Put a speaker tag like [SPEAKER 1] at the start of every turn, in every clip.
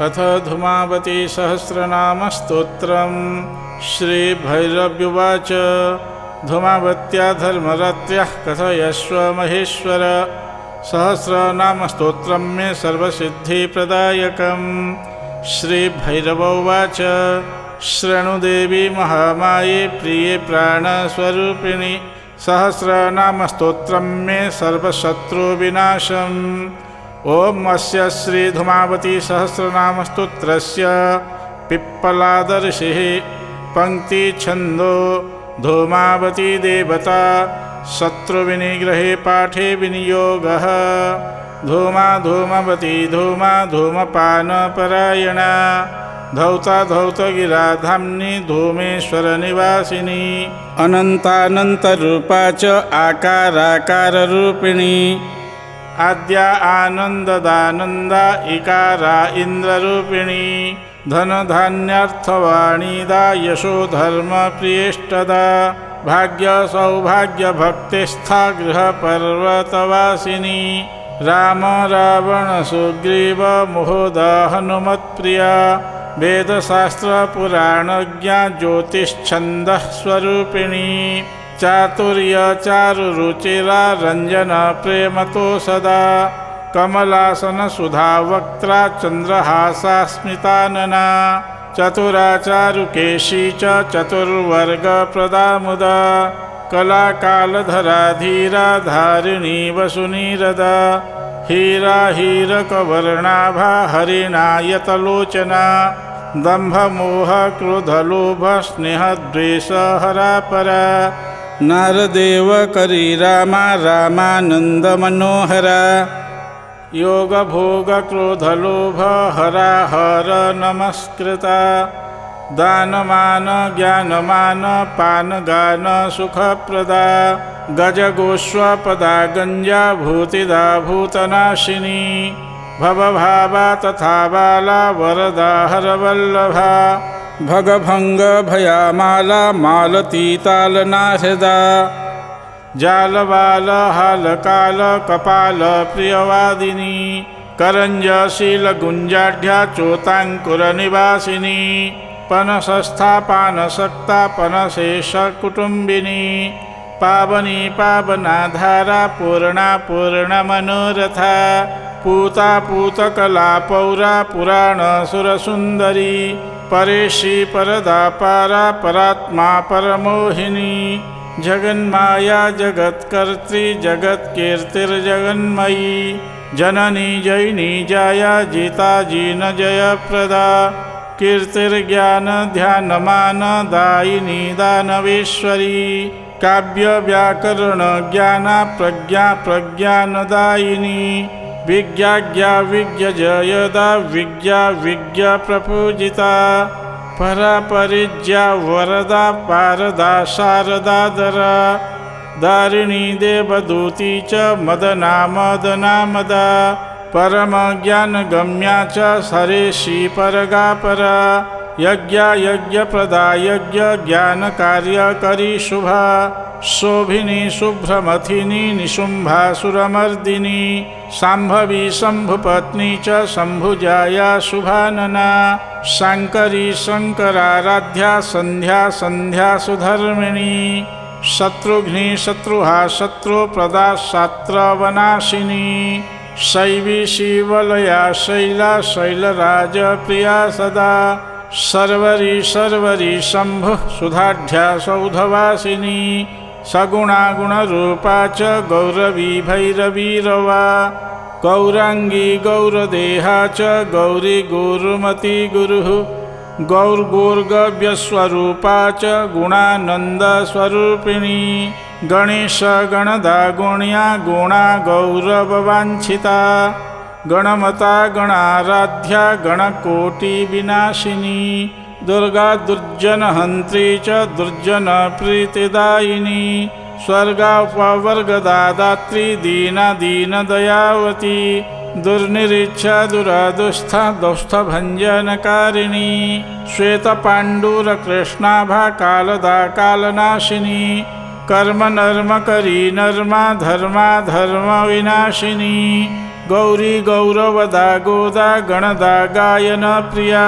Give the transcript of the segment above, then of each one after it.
[SPEAKER 1] अथ धूमावती सहस्रनामस्तोत्रम्। श्रीभैरव्युवाच। धूमावत्या धर्मरात्र्यः कथयस्व महेश्वर। सहस्रनामस्तोत्रं मे सर्वसिद्धिप्रदायकं श्रीभैरव उवाच। शृणुदेवी महामाये प्रिये प्राणस्वरूपिणि। सहस्रनामस्तोत्रं मे सर्वशत्रुविनाशम्। ॐ अस्य श्रीधूमावती सहस्रनामस्तोत्रस्य पिप्पलादर्शिः पङ्क्तिछन्दो धूमावती देवता शत्रुविनिग्रहे पाठे विनियोगः। धूमा धूमवती धूमा धूमपानपरायणा। धौता धौतगिराधाम्नि धूमेश्वरनिवासिनी अनन्तानन्तरूपा च आकाराकाररूपिणी। ಆದ್ಯ ಆನಂದದಾನಂದ ಇಕಾರ ಇಂದ್ರರೂಪಿಣಿ ಧನಧಾನ್ಯರ್ಥವಾಣೀದ ಯಶೋ ಧರ್ಮ ಪ್ರಿಯೇಷ್ಟದ ಭಾಗ್ಯ ಸೌಭಾಗ್ಯ ಭಕ್ತಿಸ್ಥ ಗೃಹ ಪರ್ವತವಾಸಿನಿ ರಾಮ ರಾವಣ ಸುಗ್ರೀವ ಮುಹುದ ಹನುಮತ್ಪ್ರಿಯ ವೇದಶಾಸ್ತ್ರ ಪುರಾಣಜ್ಞ ಜ್ಯೋತಿಶ್ಚಂದ ಸ್ವರೂಪಿಣಿ ज्योतिश्छन्दः स्वरूपिणी चातुर्यचारुरुचिरा रञ्जनप्रेमतो सदा। कमलासनसुधावक्त्रा चन्द्रहासा स्मितानना। चतुराचारुकेशी च चतुर्वर्गप्रदा मुदा। कलाकालधरा धीरा धारिणी वसुनीरदा हीरा हीरकवर्णाभा हरिणायतलोचना दम्भमोह, क्रोधलोभ स्नेहद्वेषहरापरा नारदेव करी रामा रामानन्दमनोहरा हरा हर नमस्कृता। दानमान ज्ञानमान पानगान सुखप्रदा गजगोष्वपदा गञ्जा भूतिदा भूतनाशिनी भवभावा तथा बाला वरदा हरवल्लभा भगभङ्गभयामाला मालतीतालनाहृदा जालबाल हालकाल कपाल प्रियवादिनी करञ्जशीलगुञ्जाढ्या चोताङ्कुरनिवासिनी पनसस्थापानसक्ता पनशेषकुटुम्बिनी पावनी पावनाधारा पूर्णा पूर्णमनोरथा पूता पूतकला पौरा पुराणसुरसुन्दरी परेशी परदा पारा परात्मा परमोहिनी जगन्माया जगत्कर्त्री जगत्कीर्तिर्जगन्मयी जननी जैनी जाया जिता जीन जयप्रदा कीर्तिर्ज्ञानध्यानमानदायिनी दानवेश्वरी काव्यव्याकरणज्ञाना प्रज्ञा प्रज्ञानदायिनी विज्ञाज्ञा विज्ञजयदा विज्ञा विज्ञप्रपूजिता परापरिज्या वरदा, पारदा शारदादरा दारिणी, देवदूती च, मदना मदना, मदा परमज्ञानगम्या च सरेशी यज्ञा, यज्ञप्रदा, यज्ञ ज्ञानकार्यकरी शुभा, शोभिनी, शुभ्रमथिनी निशुम्भासुरमर्दिनी शाम्भवी शम्भुपत्नी च शम्भुजाया शुभानना शाङ्करी शङ्कराराध्या सन्ध्या सन्ध्या सुधर्मिणी शत्रुघ्नी शत्रुहा शत्रुप्रदा शात्रवनाशिनी शैवी शिवलया शैला शैलराजप्रिया सदा सर्वरी सर्वरी शम्भुः सुधाढ्या सौधवासिनी सगुणा गुणरूपा च गौरवी भैरवीरवा गौराङ्गी गौरदेहा च गौरी गुरुमती गुरुः। गौर्गोर्गव्यस्वरूपा च गुणानन्दस्वरूपिणी। गणेशगणदा गुण्या गुणा गौरववाञ्छिता गणमता गणाराध्या गणकोटिविनाशिनी। दुर्गा दुर्जनहन्त्री च दुर्जनप्रीतिदायिनी स्वर्गापवर्गदात्री दीनदीनदयावती दुर्निरीक्षा दुरादुस्था दौस्थभञ्जनकारिणी श्वेतपाण्डुरकृष्णाभा कालदा कालनाशिनी कर्म नर्म करी नर्मा धर्मा धर्म विनाशिनी गौरी गौरवदा गोदा गणदा गायन प्रिया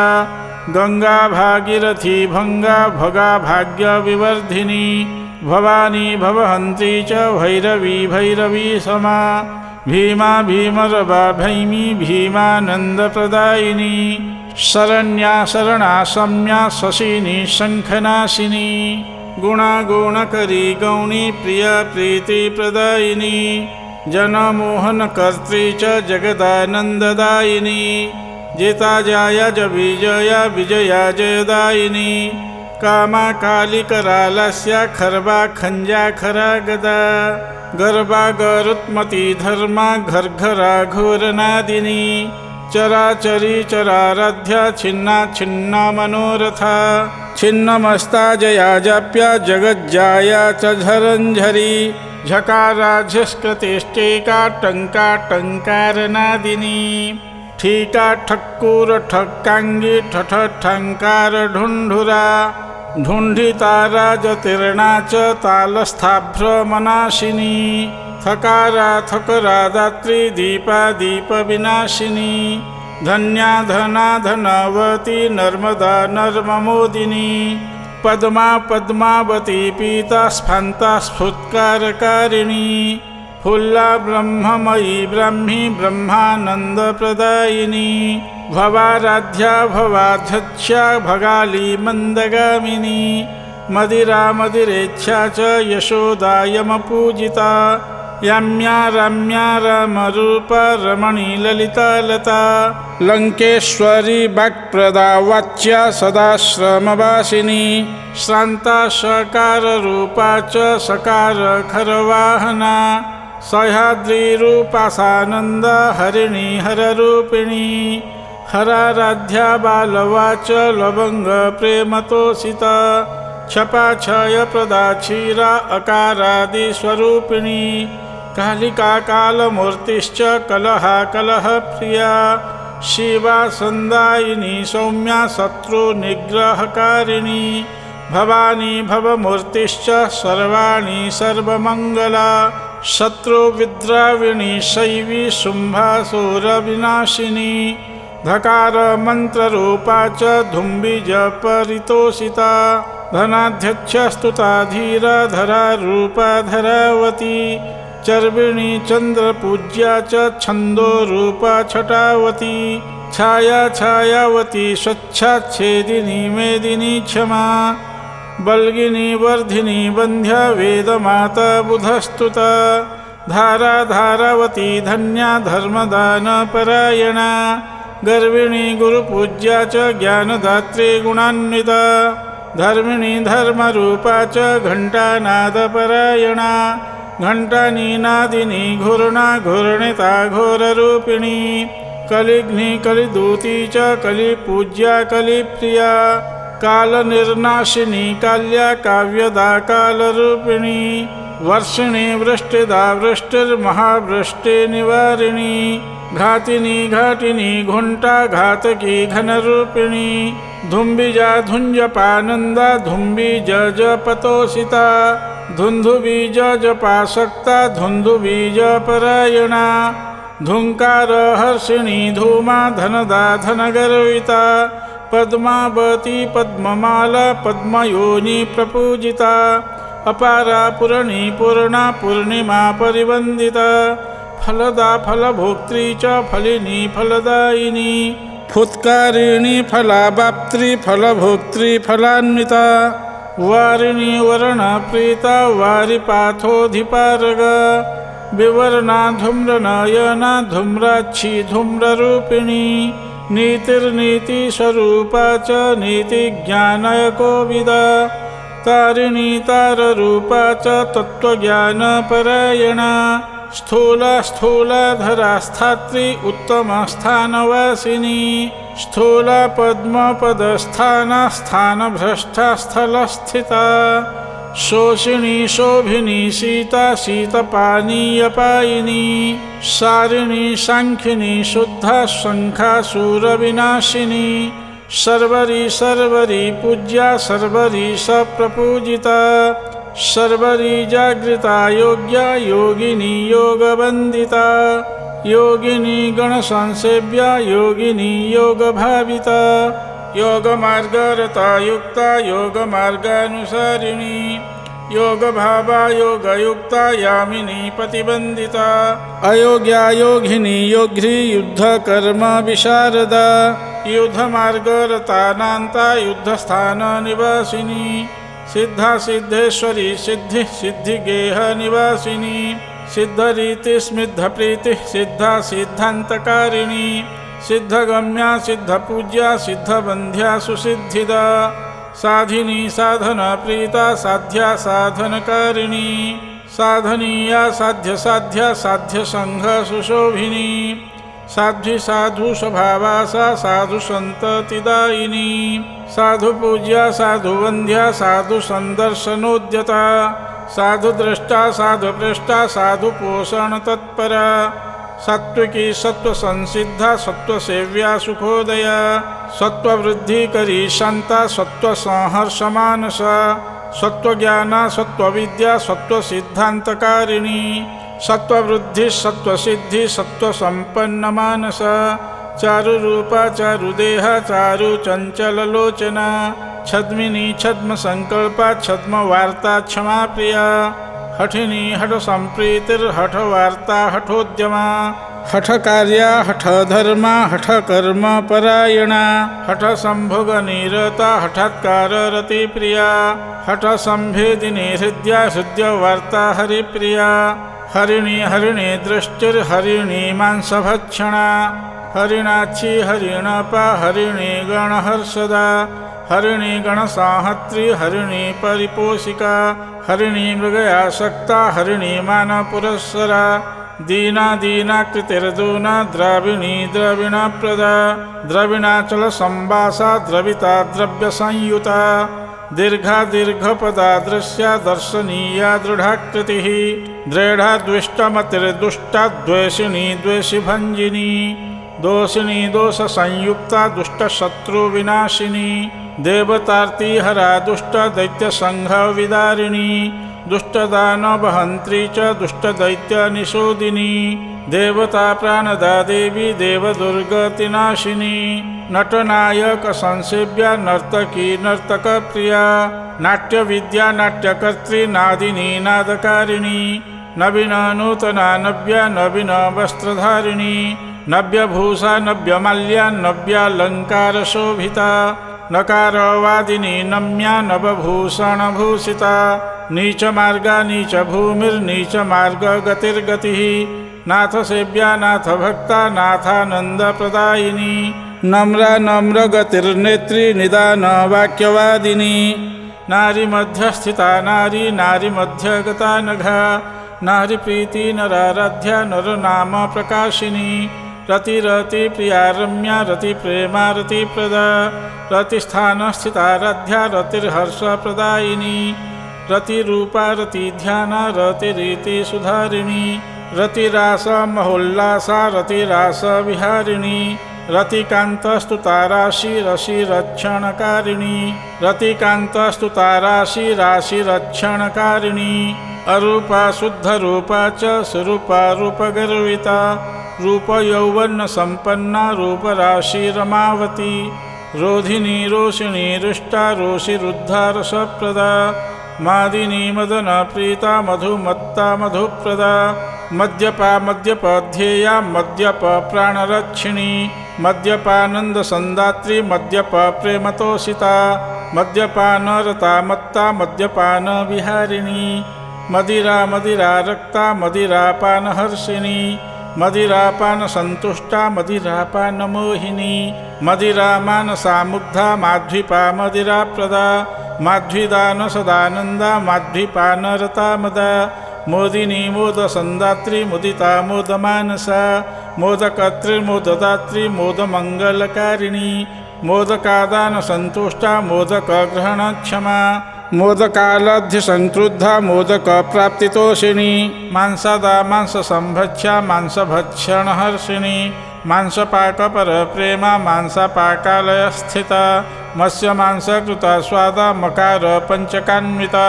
[SPEAKER 1] गङ्गा भागीरथी भङ्गा भगा भाग्यविवर्धिनी भवानी भवहन्त्री च भैरवी भैरवी समा, भीमा भीमरवा भैमी भीमानन्दप्रदायिनी, शरण्या शरणा सम्या शशिनी शंखनाशिनी शङ्खनाशिनी, गुणागुणकरी गौणी प्रिया प्रीतिप्रदायिनी जनमोहनकर्त्री च जगदानन्ददायिनी जिता जाया ज विजया विजया जयदायिनी। कामा कालिकरालस्य खर्वा खंजा खरा गदा। गर्भा गरुत्मती धर्मा घर्घरा घोरनादिनी। चराचरी चराराध्या छिन्ना छिन्ना मनोरथा। छिन्नमस्ता जया जाप्या जगज्जाया च झरञ्झरी झकारा झष्कृतिष्ठेका टङ्का टङ्कारनादिनी ठीका ठक्कुर ठक्काङ्गी ठठ ठङ्कार ढुण्ढुरा ढुण्ढितारा जतीर्णा च तालस्थाभ्रमनाशिनी थकारा थकरा दात्री दीपा दीपविनाशिनी धन्या धना धनवती नर्मदा नर्ममोदिनी। पद्मा पद्मावती पीता स्फान्ता स्फुत्कारकारिणी। फुल्ला ब्रह्ममयी ब्रह्मी ब्रह्मानन्दप्रदायिनी भवाराध्या भवाध्यक्षा भगाली मन्दगामिनी मदिरा मदिरेच्छा च यशोदायमपूजिता याम्या राम्या रामरूपा रमणी ललिता लता लङ्केश्वरी वाक्प्रदा वाच्या सदाश्रमवासिनी श्रान्ता सकाररूपा च सकार खरवाहना सह्याद्रिरूपासानन्द हरिणी, हररूपिणी। हराराध्या बालवाच लवङ्गप्रेमतोषिता क्षपाक्षयप्रदा क्षीरा अकारादिस्वरूपिणी कालिका कालमूर्तिश्च कलहा कलहप्रिया शिवा सन्दायिनी, सौम्या शत्रुनिग्रहकारिणी भवानी, भवमूर्तिश्च सर्वाणि सर्वमङ्गला। शत्रुविद्राविणी शैवी शुम्भासुरविनाशिनी धकारमन्त्ररूपा च धुम्बिजपरितोषिता धनाध्यक्षस्तुता धीराधरा रूपा धरावती, चर्विणी चन्द्रपूज्या च छन्दोरूपा छटावती, छाया छायावती, स्वच्छा स्वच्छाच्छेदिनी मेदिनी क्षमा। बल्गिनी वर्धिनी वन्ध्या वेदमाता बुधस्तुता धारा धारावती धन्या धर्मदानपरायणा गर्विणी गुरुपूज्या च ज्ञानदात्री गुणान्विता धर्मिणी धर्मरूपा च घण्टानादपरायणा घण्टानीनादिनी घूर्णा घूर्णिता घोररूपिणी कलिघ्नि कलिदूती च कलिपूज्या कलिप्रिया कालनिर्नाशिनी काल्या काव्यदा, कालरूपिणी, वर्षिणी, वृष्टिदा वृष्टिर्महावृष्टिनिवारिणी घातिनी, घाटिनी, घुंटा, घातकी घन घनरूपिणी, धुम्बिजा धुञ्जपानन्दा धुम्बीज जपतोषिता धुन्धुबीज जपासक्ता धुंकार हर्षिणी, धूमा, धनदा, धनगर्विता पद्मावती पद्ममाला पद्मयोनि प्रपूजिता अपारा पूर्णी पूर्णा पूर्णिमा परिवन्दिता फलदा फलभोक्त्री च फलिनी फलदायिनी फुत्कारिणी फलावाप्त्री फलभोक्त्री फलान्विता वारिणी वर्णप्रीता वारिपाथोधिपारग विवर्णा धूम्रनयना धूम्राक्षी धूम्ररूपिणी नीतिर्नीतिस्वरूपा च नीतिज्ञानयकोविदा तारिणी ताररूपा च तत्त्वज्ञानपरायणा स्थूला स्थूलाधरा स्थात्री उत्तमस्थानवासिनी स्थूला स्थानभ्रष्टा स्थलस्थिता। शोषिणी, शोभिनी, सीता शीतपानीयपायिनी सारिणी साङ्खिनी शुद्धा शङ्खासुरविनाशिनी सर्वरी सर्वरी, पूज्या, सर्वरी, सप्रपूजिता, सर्वरी जागृता, योग्या, योगिनी, योगवन्दिता, योगिनी गणसंसेव्या, योगिनी योगभाविता योगमार्गरता युक्ता योगमार्गानुसारिणी योगभावा योगयुक्ता यामिनी प्रतिबन्धिता। अयोग्या योगिनी योघ्री युद्धकर्म विशारदा। युद्धमार्गरतानान्ता युद्धस्थाननिवासिनी। सिद्धा सिद्धेश्वरी सिद्धि सिद्धि गेह सिद्धिः सिद्धिगेहनिवासिनी सिद्धरीतिस्मिद्धप्रीतिः सिद्धा सिद्धान्तकारिणी सिद्धगम्या, सिद्धपूज्या सिद्धबन्ध्या सुसिद्धिदा, साधिनी साधनप्रीता साध्या, साधनकारिणी, साधनीया, साध्यसाध्या साध्यसङ्घसुशोभिनी साध्वी साधु स्वभावा सा साधु सन्ततिदायिनी साधुपूज्या साधुवन्ध्या साधु सन्दर्शनोद्यता साधुद्रष्टा साधुपृष्टा साधुपोषणतत्परा सात्विकी सत्त्वसंसिद्धा सत्त्वसेव्या सुखोदया, सत्त्ववृद्धिकरी शान्ता सत्त्वसंहर्षमानसा, सत्त्वज्ञाना सत्त्वविद्या सत्त्वसिद्धान्तकारिणी, सत्त्ववृद्धिः सत्त्वसिद्धिः सत्त्वसम्पन्नमानसा, चारुरूपा चारुदेहा चारुचञ्चललोचना छद्मिनी छद्मसङ्कल्पा छद्मवार्ता क्षमाप्रिया हठिनी हठसम्प्रीतिर्हठवार्ता हठोद्यमा। हठकार्या हठधर्मा हठकर्मपरायणा हठसम्भोगनिरता हठात्काररतिप्रिया हठसम्भेदिनी हृद्या हृद्यवार्ता हरिप्रिया। हरिणी हरिणी दृष्टिर्हरिणी मांसभक्षणा। हरिणाक्षी हरिणपा, हरिणी गणहर्षदा, हरिणी गणसाहत्री, हरिणी परिपोषिका, हरिणी मृगयासक्ता, हरिणी मानपुरस्सरा, दीना दीनाकृतिर्दूना द्राविणी द्रविणप्रदा द्रविणाचलसम्बासा द्रविता द्रव्यसंयुता दीर्घा दीर्घपदा दृश्या दर्शनीया दृढाकृतिः दृढा द्विष्टमतिर्दुष्टा द्वेषिणी द्वेषिभञ्जिनी। दोषिणी दोषसंयुक्ता दुष्टशत्रुविनाशिनी देवतार्तिहरा दुष्टदैत्यसङ्घविदारिणी दुष्टदानवहन्त्री च, दुष्टदैत्यनिषोदिनी देवता प्राणदा देवी देवदुर्गतिनाशिनी, नटनायकसंसेव्या, नर्तकी, नर्तकप्रिया, नाट्यविद्या, नाट्यकर्त्री, नादिनी, नादकारिणी नवीन नूतना नव्या नवीन वस्त्रधारिणी नव्यभूषा, नव्यमाल्या, नव्यालङ्कारशोभिता, नकारवादिनी, नम्या, नवभूषणभूषिता नीचमार्गा नीचभूमिर्नीचमार्गगतिर्गतिः नाथसेव्या, नाथभक्ता, नाथानन्दप्रदायिनी, नम्रा नम्रगतिर्नेत्री निदानवाक्यवादिनी नारीमध्यस्थिता नारी नारीमध्यगता नघा नारीप्रीति नराराध्या, नरनाम प्रकाशिनी रतिरतिप्रियारम्या रतिप्रेमा रतिप्रदा रतिस्थानस्थिताराध्या रतिर्हर्ष प्रदायिनी रतिरूपा रतिध्याना ध्याना रतिरितिसुधारिणि रतिरास महोल्लासा रतिरास विहारिणि। रतिकान्तस्तु ताराशि रशिरक्षणकारिणि रतिकान्तस्तु ताराशि राशिरक्षणकारिणि अरूपा शुद्धरूपा च सुरूप गर्विता रूपयौवन्नसम्पन्ना रूपराशिरमावती। रोधिनी रोषिणी रुष्टा रोषिरुद्धारसप्रदा मादिनी मदनप्रीता मधुमत्ता मधुप्रदा। मद्यपा मद्यपध्येया मद्यप प्राणरक्षिणी। मद्यपानन्दसन्दात्री मद्यप प्रेमतोषिता। मद्यपानरता मत्ता मद्यपानविहारिणी मदिरा मदिरा रक्ता मदिरापानहर्षिणी मदिरापानसन्तुष्टा मदिरापानमोहिनी मदिरामानसामुग्धा माध्विपा मदिराप्रदा माध्विदान सदानन्दा माध्विपानरता मदा मोदिनी मोदसन्दात्री मुदिता मोदमानसा मोदकर्तृर्मोददात्री मोदमङ्गलकारिणी मोदकादानसन्तुष्टा मोदकग्रहणक्षमा मोदकालध्यसङ्क्रुद्धा मोदकप्राप्तितोषिणी। मांसादा मांससम्भक्ष्या मांसभक्षणहर्षिणी। मांसपाकपरप्रेमा मांसपाकालयस्थिता। मत्स्यमांसकृता स्वाद मकार पञ्चकान्विता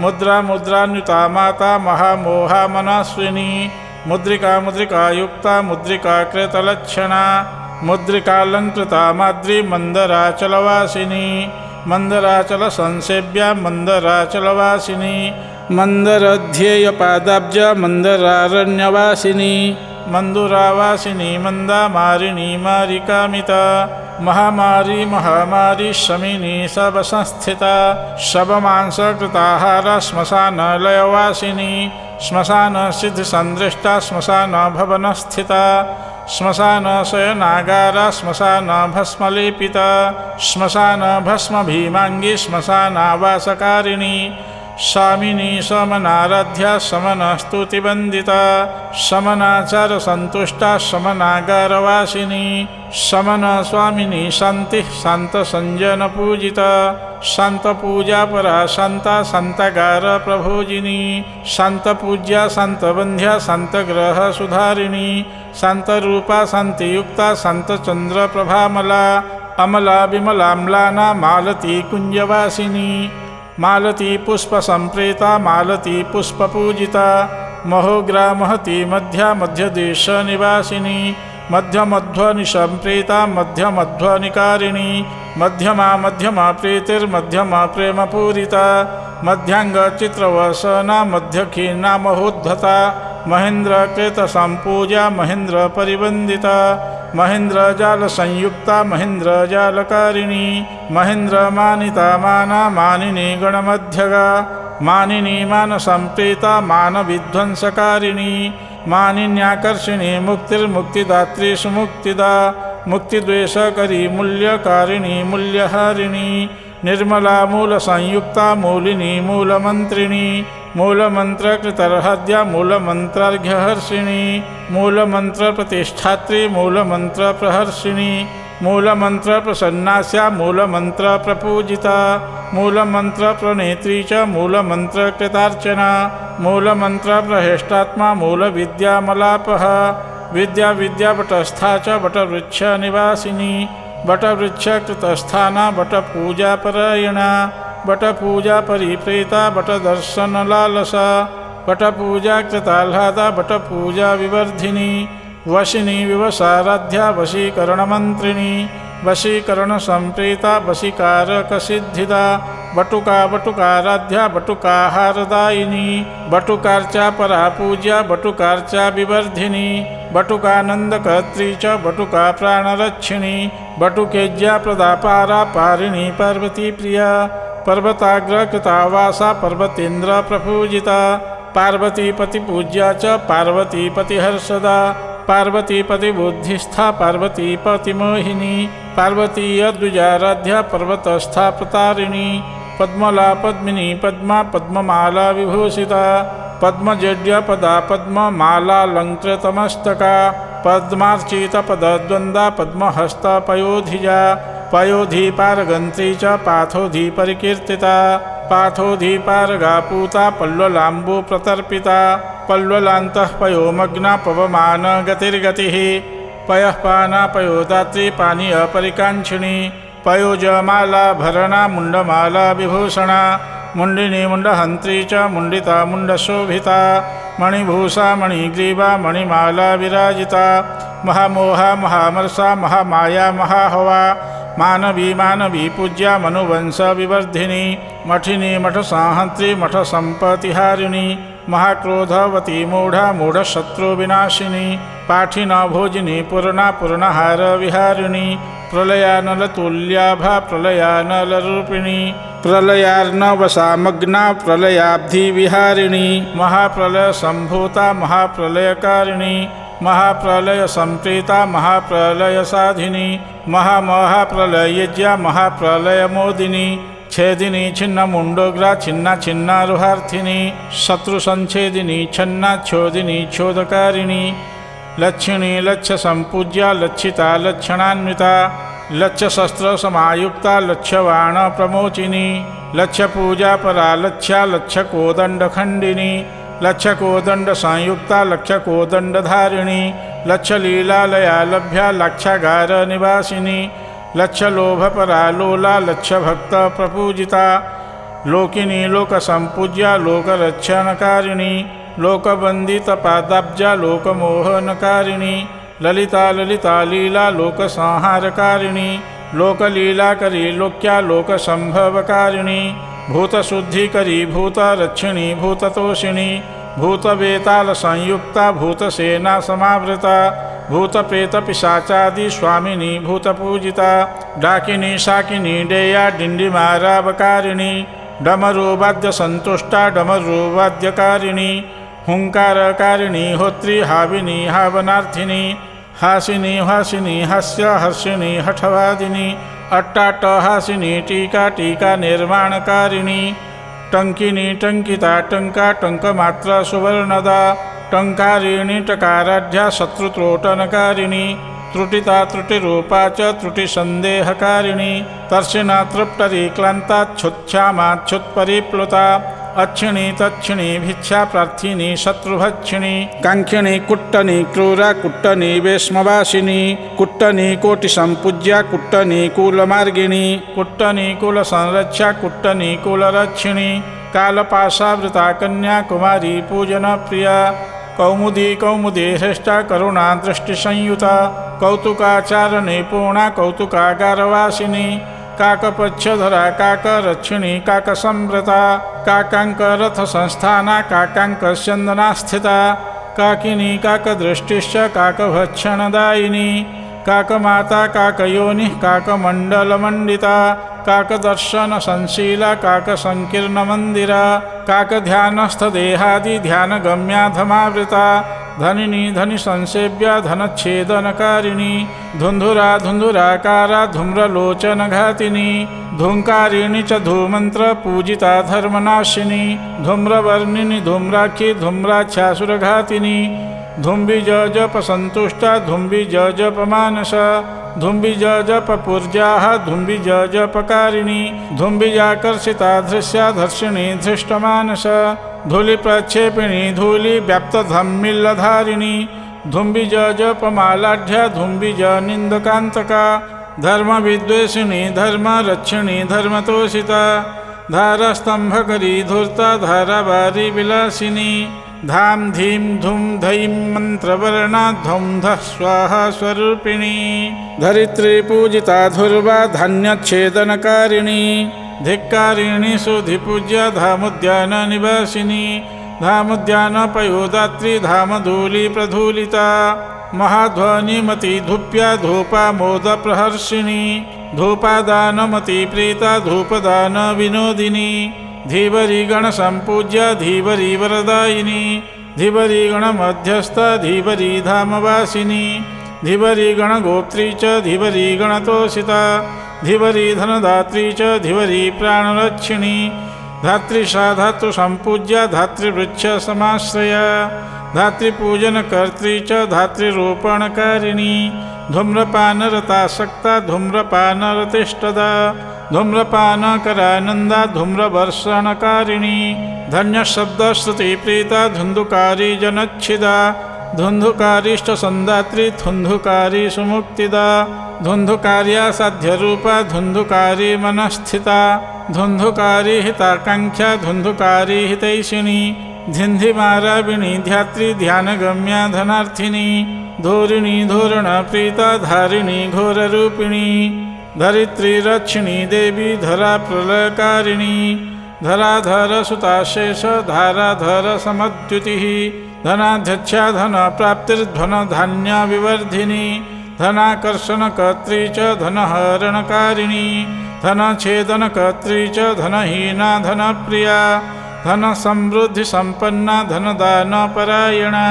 [SPEAKER 1] मुद्रा मुद्रान्विता माता महामोहा मनस्विनी मुद्रिका मुद्रिकायुक्ता मुद्रिकाकृतलक्षणा मुद्रिकालङ्कृता माद्री मन्दराचलवासिनी मन्दराचलसंसेव्या मन्दराचलवासिनी मन्दरध्येयपादाब्ज मन्दरारण्यवासिनी मन्दुरावासिनी मन्दामारिणी मारिकामिता महामारी महामारी शमिनी सबसंस्थिता शबमांसकृताहार श्मशानलयवासिनी श्मशानसिद्धिसन्दृष्टा श्मशानभवनस्थिता श्मशान श्व श्मशानभस्मभीमाङ्गी श्मशानावासकारिणी स्वामिनी समनाराध्या समनस्तुतिवन्दिता समनाचारसन्तुष्टा समनागारवासिनी, समन स्वामिनी शान्तिः शान्तसञ्जनपूजिता शान्तपूजापरा शान्ता शान्तगारप्रभोजिनी शान्तपूज्या शान्तबन्ध्या शान्तग्रहसुधारिणी शान्तरूपा शान्तियुक्ता शान्तचन्द्रप्रभामला अमला विमलाम्लाना मालती कुञ्जवासिनी मालती पुष्पसम्प्रेता मालती पुष्पपूजिता महोग्रा, महती मध्या मध्यदेशनिवासिनी मध्यमध्वनिसम्प्रेता मध्यमध्वनिकारिणी मध्यमा मध्यमा प्रीतिर्मध्यमा प्रेमपूरिता मध्याङ्गचित्रवसना मध्यखीर्णा महोद्धता महेन्द्रकृतसम्पूजा महेन्द्रपरिवन्दिता महेन्द्रजालसंयुक्ता महेन्द्रजालकारिणी महेन्द्रमानिता माना मानिनी गणमध्यगा मानिनी मानसम्प्रीता मानविध्वंसकारिणी मानिन्याकर्षिणी मुक्तिर्मुक्तिदात्री सुमुक्तिदा मुक्तिद्वेषकरी मूल्यकारिणी मूल्यहारिणी निर्मला मूलसंयुक्ता मूलिनी मूलमन्त्रिणी मूलमन्त्रकृतर्हद्या मूलमन्त्रार्घ्यहर्षिणी मूलमन्त्रप्रतिष्ठात्री मूलमन्त्रप्रहर्षिणी मूलमन्त्रप्रसन्नास्या मूलमन्त्रप्रपूजिता मूलमन्त्रप्रणेत्री च मूलमन्त्रकृतार्चना मूलमन्त्रप्रहेष्टात्मा मूलविद्यामलापः विद्या विद्यापटस्था च बटवृक्षनिवासिनी बटवृक्षकृतस्थाना, बटपूजापरायणा, बटपूजापरिप्रेता, बटदर्शनलालसा, बटपूजाकृताह्लादा, बटपूजाविवर्धिनी, वशिनी विवसाराध्या, वशीकरणमन्त्रिणी, वशीकरणसम्प्रीता, वशीकारकसिद्धिदा, बटुका बटुकाराध्या, बटुकाहारदायिनी बटुकार्चा परा पूज्या बटुकार्चा विवर्धिनी बटुकानन्दकर्त्री च बटुका प्राणरक्षिणी बटुकेज्या प्रदापारा पारिणी पार्वती प्रिया पर्वताग्रकृता वासा पर्वतेन्द्रप्रपूजिता पार्वतीपतिपूज्या च पार्वतीपतिहर्षदा पार्वतीपतिबुद्धिस्था पार्वतीपतिमोहिनी पार्वतीयद्विजाराध्या पर्वतस्था प्रतारिणी, पद्मला पद्मिनी, पद्मा पद्ममाला विभूषिता पद्मजड्यपदा पद्ममालालङ्कृतमस्तका पद्मार्चितपदद्वन्द्वा पद्महस्तपयोधिजा पयोधिपारगन्त्री च पाथोधिपरिकीर्तिता, पाथोधिपारगापूता पल्वलाम्बुप्रतर्पिता पल्वलान्तः पयोमग्ना पवमानगतिर्गतिः पयः पाना पयोदात्री पानीयपरिकाङ्क्षिणी पयोजमालाभरणा मुण्डमाला विभूषणा मुण्डिनी मुण्डहन्त्री च मुण्डिता मुण्डशोभिता मणिभूषा, मणिग्रीवा, मणिमाला विराजिता, महामोहा महामर्षा महामाया, महाहवा, मानवी मानवी पूज्या मनुवंशविवर्धिनी मठिनी मठसाहन्त्री मठसम्पतिहारिणी, महाक्रोधवती मूढा मूढशत्रुविनाशिनी पाठिना भोजिनी, पूर्णा पूर्णहारविहारिणी प्रलयानलतुल्याभा, प्रलयानलरूपिणी प्रलयार्णवसामग्ना प्रलयाब्धिविहारिणी महाप्रलयसम्भूता महाप्रलयकारिणी महाप्रलयसम्प्रीता महाप्रलयसाधिनी महामहाप्रलयज्ञा महाप्रलयमोदिनी छेदिनी छिन्नमुण्डोग्रा छिन्ना छिन्नारुहार्थिनी शत्रुसञ्छेदिनी छन्नाच्छोदिनी छोदकारिणी, लक्षिणी लक्ष्यसम्पूज्या लक्षिता लक्षणान्विता लक्ष्यशस्त्रसमायुक्ता लक्ष्यवाणप्रमोचिनी लक्ष्यपूजापरा लक्ष्या लक्ष्यकोदण्डखण्डिनी लक्ष्यकोदण्डसंयुक्ता लक्ष्यकोदण्डधारिणी, लक्ष्यलीलालया लभ्या लाक्षागारनिवासिनी लक्ष्यलोभपरा लोला प्रपूजिता, लोकिनी लोकसम्पूज्या लोकरक्षणकारिणी लोकवन्दितपादाब्जा लोकमोहनकारिणी ललिता ललिता लीला लोकसंहारकारिणी लोकलीलाकरी लोक्या लोकसम्भवकारिणी भूत भूतरक्षिणी भूततोषिणी भूतवेतालसंयुक्ता भूतसेना समावृता भूतप्रेतपिशाचादि स्वामिनी भूतपूजिता डाकिनी शाकिनी, डेया डिण्डिमारावकारिणी डमरुवाद्यसन्तुष्टा डमरुवाद्यकारिणी हुङ्कारकारिणी होत्री हाविनी, हावनार्थिनी हासिनी हासिनी, हास्य हर्षिणी हठवादिनी अट्टाट्टहासिनी टीका टीका निर्माणकारिणी टङ्किनी टङ्किता टङ्का टङ्कमात्र सुवर्णदा टङ्कारिणी टकाराढ्या शत्रुत्रोटनकारिणी, त्रुटिता, त्रुटिरूपा च, त्रुटिसन्देहकारिणी तर्षिणा तृप्तरी क्लान्ताच्छुच्छामाच्छुत्परिप्लुता अक्षिणी तक्षिणी भिक्षा प्रार्थिनी शत्रुभक्षिणी काङ्क्षिणी कुट्टनी क्रूरा कुट्टनी वेश्मवासिनी कुट्टनी कोटिसम्पूज्या कुट्टनी कुलमार्गिणी कुट्टनी कुलसंरक्षा कुट्टनी कुलरक्षिणी कालपाशावृता कन्या कुमारी पूजनप्रिया कौमुदी कौमुदी श्रेष्ठा करुणा दृष्टिसंयुता कौतुकाचारनिपूर्णा कौतुकागारवासिनी काकपच्छधरा काकरक्षिणी काकसंव्रता काकाङ्करथसंस्थाना काकाङ्कस्यन्दना स्थिता काकिनी काकदृष्टिश्च काकभक्षणदायिनी, काकमाता, काकयोनिः, काकमण्डलमण्डिता, काकदर्शनसंशीला, काकसङ्कीर्णमन्दिरा काकध्यानस्थदेहादिध्यानगम्याधमावृता धनिनी धनिसंसेव्या धनच्छेदनकारिणी, धुन्धुरा धुन्धुराकारा धूम्रलोचनघातिनी धूङ्कारिणी च धूमन्त्रपूजिता धर्मनाशिनी, धूम्रवर्णिनि धूम्राक्षी धूम्राच्छासुरघातिनी धुम्बिजपसन्तुष्टा धुम्बिजपमानस धुम्बिजपपूर्जाः धुम्बिजपकारिणी धुम्बिजाकर्षिता धृष्या धर्षिणी धृष्ट धृष्टमानस धूलिप्रक्षेपिणी, धूलिव्याप्तधम्मिल्लधारिणी धुम्बिजपमालाढ्या धुम्बिजनिन्दकान्तका, धर्मविद्वेषिणी, धर्मरक्षिणी, धर्मतोषिता, धारास्तम्भकरी धूर्ता धारावारी विलासिनी, धाम धीम धूम धैम मन्त्रवर्णा धौम धः स्वाहा स्वरूपिणी, धरित्री पूजिता, धुर्वा, धान्यच्छेदनकारिणी धिक्कारिणी सुधिपूज्य धामुद्याननिवासिनी धामुद्यानपयोदात्री धामधूली प्रधूलिता महाध्वनिमती धूप्या धूपामोदप्रहर्षिणी धूपादानमती प्रीता धूपदानविनोदिनी धीवरी धीवरी वरदायिनी, धीवरी गणमध्यस्थ धीवरी धामवासिनी, धीवरी गणगोत्री च, धीवरी गणतोषिता धीवरी धनदात्री च धीवरी प्राणरक्षिणी धातृषा धातुसम्पूज्य धातृवृक्षसमाश्रया धातृपूजनकर्त्री च धातृरूपणकारिणी धूम्रपानरतासक्ता, धूम्रपानरतिष्ठदा, धूम्रपानकरानन्दा, धूम्रवर्षणकारिणी, धन्यशब्दश्रुतिप्रीता धुन्धुकारी जनच्छिदा धुन्धुकारिष्टसन्दात्री धुन्धुकारी सुमुक्तिदा। धुन्धुकार्या साध्यरूपा धुन्धुकारी मनस्थिता। धुन्धुकारी हिताकांक्षा धुन्धुकारी हितैषिणी। धिन्धिमाराविणी ध्यात्री ध्यानगम्या धनार्थिनी। धोरिणी धोरणप्रीता धारिणी घोर घोररूपिणी धरित्रीरक्षिणी देवी, धरा प्रलयकारिणी। धराधर सुताशेष, धाराधर समद्युतिः। धनाध्यक्षा धनप्राप्तिर्धन धान्यविवर्धिनी धनाकर्षणकर्त्री च धनहरणकारिणी धनछेदनकर्त्री च धनहीना धनप्रिया धनसमृद्धिसम्पन्ना धनदानपरायणा,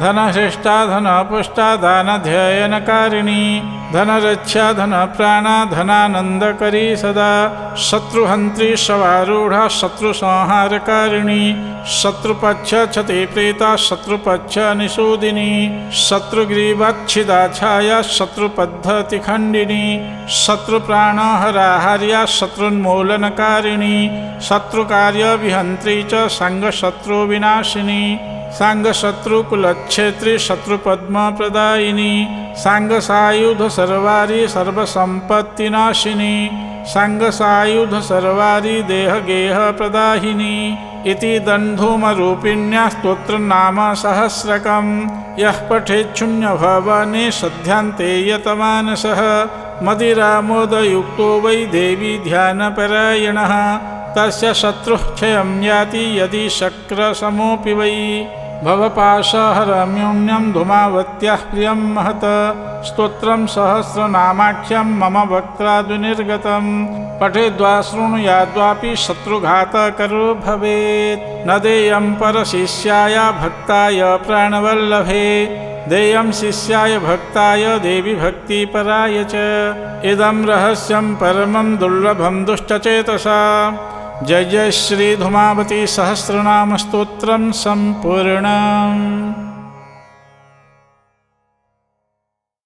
[SPEAKER 1] धनश्रेष्ठा धनपुष्टा दानध्ययनकारिणी धनरक्षा धनप्राणा, धनानन्दकरी सदा। शत्रुहन्त्री, शवारूढा, शत्रुसंहारकारिणी। शत्रुपक्ष, क्षतिप्रीता, शत्रुपक्ष निषूदिनी शत्रुग्रीवाच्छिदा छाया शत्रुपद्धतिखण्डिनी। शत्रुप्राणहराहार्या, शत्रुन्मूलनकारिणी। शत्रुकार्यविहन्त्री च, साङ्गशत्रुविनाशिनी। साङ्गशत्रुकुलक्षेत्री शत्रुपद्मप्रदायिनी साङ्गसायुधसर्वारी सर्वसम्पत्तिनाशिनी साङ्गसायुधसर्वारी देहगेहप्रदाहिनी इति दन्धूमरूपिण्या स्तोत्रनाम सहस्रकं यः पठेच्छून्यभवने सध्यान्ते यतमानसः। मदिरामोदयुक्तो वै देवी ध्यानपरायणः। तस्य शत्रुः क्षयं याति यदि शक्रसमोऽपि वै। भवपाशहरम्यून्यं धूमावत्याः प्रियं महत। स्तोत्रं सहस्रनामाख्यं मम वक्त्राद्विनिर्गतं पठेद्वा शृणुयाद्वापि शत्रुघातकरो भवेत्। न देयं परशिष्याय भक्ताय प्राणवल्लभे। देयं शिष्याय भक्ताय देवि भक्तिपराय च। इदं रहस्यं परमं दुर्लभं दुष्टचेतसा। जय जय श्री धुमावती सहस्रनाम स्त्रोत्र संपूर्णम्